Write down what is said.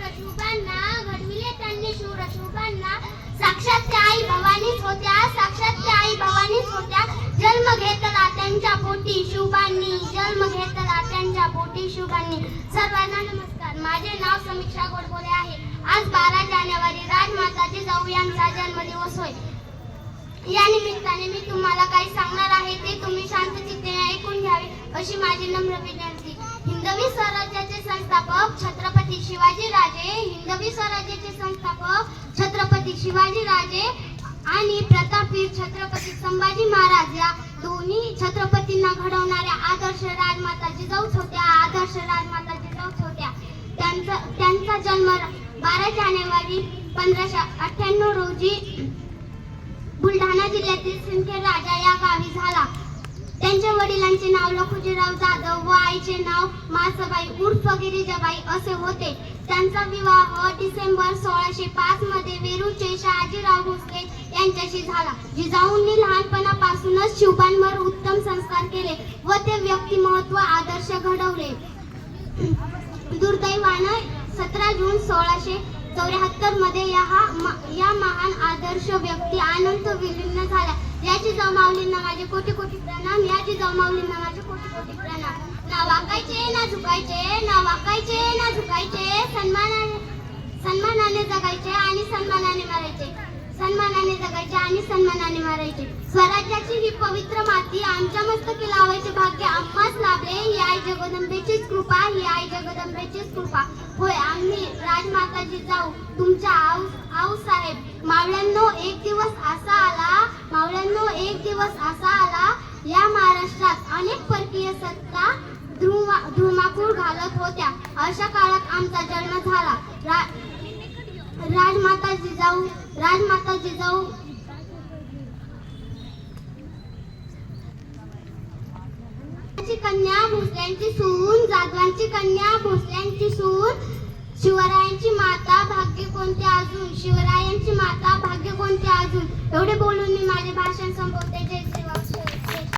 शिवरशुभांना घडविले त्यांनी शिवरशुभांना साक्षात त्या आई भवानीच होत्या साक्षात त्या आई भवानीच होत्या. जन्म घेतला त्यांच्या पोटी शिवबांनी जन्म घेतला त्यांच्या पोटी शिवबांनी सर्वांना नमस्कार. माझे नाव समीक्षा गोडबोले आहे. आज बारा जानेवारी राजमाता जिजाऊ यांचा जन्मदिवस होय. या निमित्ताने मी तुम्हाला काही सांगणार आहे ते तुम्ही शांत चित्तेने ऐकून घ्यावे अशी माझी नम्र विनंती. हिंदवी स्वराज्याचे संस्थापक छत्र छत्रपती शिवाजी राजे हिंदवी स्वराज्याचे संस्थापक छत्रपती शिवाजी राजे आणि प्रतापवीर छत्रपती संभाजी महाराज या दोन्ही छत्रपतींना घडवणाऱ्या आदर्श राजमाता जिजाऊच होत्या आदर्श राजमाता जिजाऊच होत्या. त्यांचा त्यांचा जन्म बारा जानेवारी पंधराशे अठ्ठ्याण्णव रोजी बुलढाणा जिल्ह्यातील सिंदखेड राजा या गावी झाला. त्यांच्या वडिलांचे नाव लखुजीराव जा व नाव मासाबाई उर्फ गिरिजाबाई असे होते. त्यांचा विवाह डिसेंबर सोळाशे पाच मध्ये वेरूळचे शहाजीराव भोसले यांच्याशी झाला जिजाऊंनी लहानपणापासूनच शिवबांवर उत्तम संस्कार केले व ते व्यक्तिमत्व आदर्श घडवले. दुर्दैवानं सतरा जून सोळाशे चौऱ्याहत्तरमध्ये या हा- या महान आदर्श व्यक्ती आनंद विलीन झाला आजी जमावलींना माझे कोटी कोटी प्रणाम याची जमावलींना माझे कोटी कोटी प्रणाम. ना वाकायचे ना झुकायचे ना वाकायचे ना झुकायचे. सन्मानाने सन्मानाने जगायचे आणि सन्मानाने मारायचे. सन्मानाने जगायचे आणि सन्मानाने मारायचे. स्वराज्याची ही पवित्र माती आमच्या मस्तकी लावायचे भाग्य आम्हाच लाभले. ही आई जगदंबेचीच कृपा ही आई जगदंबेचीच कृपा. होय आम्ही राजमाताजी जाऊ. तुमच्या आऊ आऊ साहेब मावळ्यांनो एक दिवस असा आला दिवस असा आला या महाराष्ट्रात अनेक परकीय सत्ता धुमाकूळ घालत होत्या. अशा काळात आमचा जन्म झाला. रा, राजमाता जिजाऊ राजमाता जिजाऊ कन्या भोसल्यांची सून जाधवांची कन्या भोसल्यांची सून. शिवरायांची माता